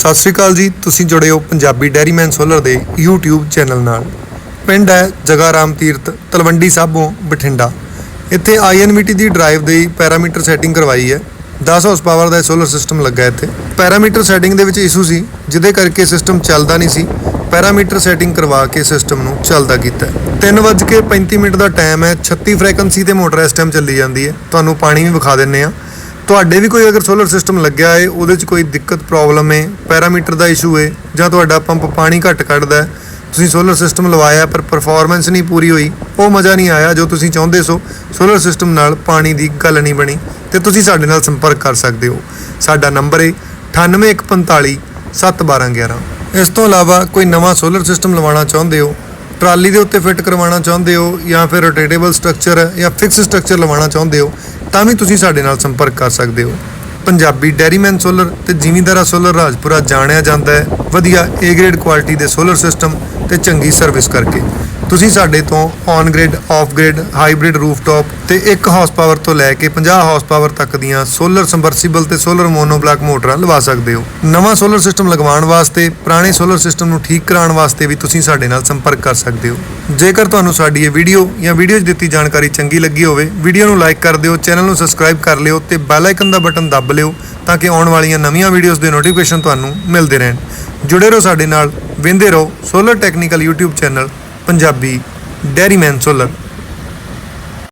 ਸਤਿ ਸ਼੍ਰੀ ਅਕਾਲ ਜੀ, ਤੁਸੀਂ ਜੁੜੇ ਹੋ ਪੰਜਾਬੀ ਡੈਰੀਮੈਨ ਸੋਲਰ ਦੇ YouTube ਚੈਨਲ ਨਾਲ। ਪਿੰਡ ਹੈ ਜਗਾ ਰਾਮ ਤੀਰਥ, ਤਲਵੰਡੀ ਸਾਬੋਂ ਬਠਿੰਡਾ। ਇੱਥੇ INVT ਦੀ ਡਰਾਈਵ ਦੇ ਪੈਰਾਮੀਟਰ ਸੈਟਿੰਗ ਕਰਵਾਈ ਹੈ। 10 ਹਾਰਸ ਪਾਵਰ ਦਾ ਸੋਲਰ ਸਿਸਟਮ ਲੱਗਾ ਇੱਥੇ। ਪੈਰਾਮੀਟਰ ਸੈਟਿੰਗ ਦੇ ਵਿੱਚ ਇਸ਼ੂ ਸੀ, ਜਿਹਦੇ ਕਰਕੇ ਸਿਸਟਮ ਚੱਲਦਾ ਨਹੀਂ ਸੀ। ਪੈਰਾਮੀਟਰ ਸੈਟਿੰਗ ਕਰਵਾ ਕੇ ਸਿਸਟਮ ਨੂੰ ਚੱਲਦਾ ਕੀਤਾ 3:35 ਮਿੰਟ ਦਾ ਟਾਈਮ ਹੈ 36 ਫ੍ਰੀਕੁਐਂਸੀ ਤੇ ਮੋਟਰ ਇਸ ਟਾਈਮ ਚੱਲੀ ਜਾਂਦੀ ਹੈ। ਤੁਹਾਨੂੰ ਪਾਣੀ ਵੀ ਵਿਖਾ ਦਿੰਨੇ ਆ ਤੁਹਾਡੇ ਵੀ ਕੋਈ ਅਗਰ ਸੋਲਰ ਸਿਸਟਮ ਲੱਗਿਆ ਹੈ ਉਹਦੇ 'ਚ ਕੋਈ ਦਿੱਕਤ ਪ੍ਰੋਬਲਮ ਹੈ ਪੈਰਾਮੀਟਰ ਦਾ ਇਸ਼ੂ ਏ, ਜਾਂ ਤੁਹਾਡਾ ਪੰਪ ਪਾਣੀ ਘੱਟ ਕੱਢਦਾ ਤੁਸੀਂ ਸੋਲਰ ਸਿਸਟਮ ਲਵਾਇਆ, ਪਰ ਪਰਫਾਰਮੈਂਸ ਨਹੀਂ ਪੂਰੀ ਹੋਈ, ਉਹ ਮਜ਼ਾ ਨਹੀਂ ਆਇਆ ਜੋ ਤੁਸੀਂ ਚਾਹੁੰਦੇ ਸੋ ਸੋਲਰ ਸਿਸਟਮ ਨਾਲ ਪਾਣੀ ਦੀ ਗੱਲ ਨਹੀਂ ਬਣੀ, ਤੇ ਤੁਸੀਂ ਸਾਡੇ ਨਾਲ ਸੰਪਰਕ ਕਰ ਸਕਦੇ ਹੋ। ਸਾਡਾ ਨੰਬਰ ਹੈ 98145 71211 ਇਸ ਤੋਂ ਇਲਾਵਾ ਕੋਈ ਨਵਾਂ ਸੋਲਰ ਸਿਸਟਮ ਲਵਾਉਣਾ ਚਾਹੁੰਦੇ ਹੋ, ਟਰਾਲੀ ਦੇ ਉੱਤੇ ਫਿੱਟ ਕਰਵਾਉਣਾ ਚਾਹੁੰਦੇ ਹੋ, ਜਾਂ ਫਿਰ ਰੋਟੇਟੇਬਲ ਸਟਰਕਚਰ ਜਾਂ ਫਿਕਸ ਸਟਰਕਚਰ ਲਵਾਉਣਾ ਚਾਹੁੰਦੇ ਹੋ ਤਾਂ ਵੀ ਤੁਸੀਂ ਸਾਡੇ ਨਾਲ ਸੰਪਰਕ ਕਰ ਸਕਦੇ ਹੋ। ਪੰਜਾਬੀ ਡੈਰੀਮੈਨ ਸੋਲਰ ਤੇ ਜ਼ਿਮੀਂਦਾਰਾ ਸੋਲਰ ਰਾਜਪੁਰਾ ਜਾਣਿਆ ਜਾਂਦਾ ਹੈ। ਵਧੀਆ A ਗ੍ਰੇਡ ਕੁਆਲਿਟੀ ਦੇ ਸੋਲਰ ਸਿਸਟਮ ਤੇ ਚੰਗੀ ਸਰਵਿਸ ਕਰਕੇ। ਤੁਸੀਂ ਸਾਡੇ ਤੋਂ on grid off grid hybrid rooftop ਤੇ 1 ਹਾਰਸ ਪਾਵਰ ਤੋਂ ਲੈ ਕੇ 50 ਹਾਰਸ ਪਾਵਰ ਤੱਕ ਦੀਆਂ ਸੋਲਰ ਸੰਬਰਸੀਬਲ ਤੇ ਸੋਲਰ ਮੋਨੋਬਲਾਕ ਮੋਟਰਾਂ ਲਵਾ ਸਕਦੇ ਹੋ। ਨਵਾਂ ਸੋਲਰ ਸਿਸਟਮ ਲਗਵਾਉਣ ਵਾਸਤੇ, ਪੁਰਾਣੇ ਸੋਲਰ ਸਿਸਟਮ ਨੂੰ ਠੀਕ ਕਰਾਉਣ ਵਾਸਤੇ ਵੀ ਤੁਸੀਂ ਸਾਡੇ ਨਾਲ ਸੰਪਰਕ ਕਰ ਸਕਦੇ ਹੋ। ਜੇਕਰ ਤੁਹਾਨੂੰ ਸਾਡੀ ਇਹ ਵੀਡੀਓ ਜਾਂ ਵੀਡੀਓ 'ਚ ਦਿੱਤੀ ਜਾਣਕਾਰੀ ਚੰਗੀ ਲੱਗੀ ਹੋਵੇ ਵੀਡੀਓ ਨੂੰ ਲਾਈਕ ਕਰ ਦਿਓ ਚੈਨਲ ਨੂੰ ਸਬਸਕ੍ਰਾਈਬ ਕਰ ਲਿਓ ਤੇ ਬੈਲ ਆਈਕਨ ਦਾ ਬਟਨ ਦੱਬ ਲਿਓ ਤਾਂ ਕਿ ਆਉਣ ਵਾਲੀਆਂ ਨਵੀਆਂ ਵੀਡੀਓਜ਼ ਦੇ ਨੋਟੀਫਿਕੇਸ਼ਨ ਤੁਹਾਨੂੰ ਮਿਲਦੇ ਰਹਿਣ। ਜੁੜੇ ਰਹੋ ਸਾਡੇ ਨਾਲ, ਵਿੰਦੇ ਰਹੋ solar technical YouTube channel Punjabi dairyman solar.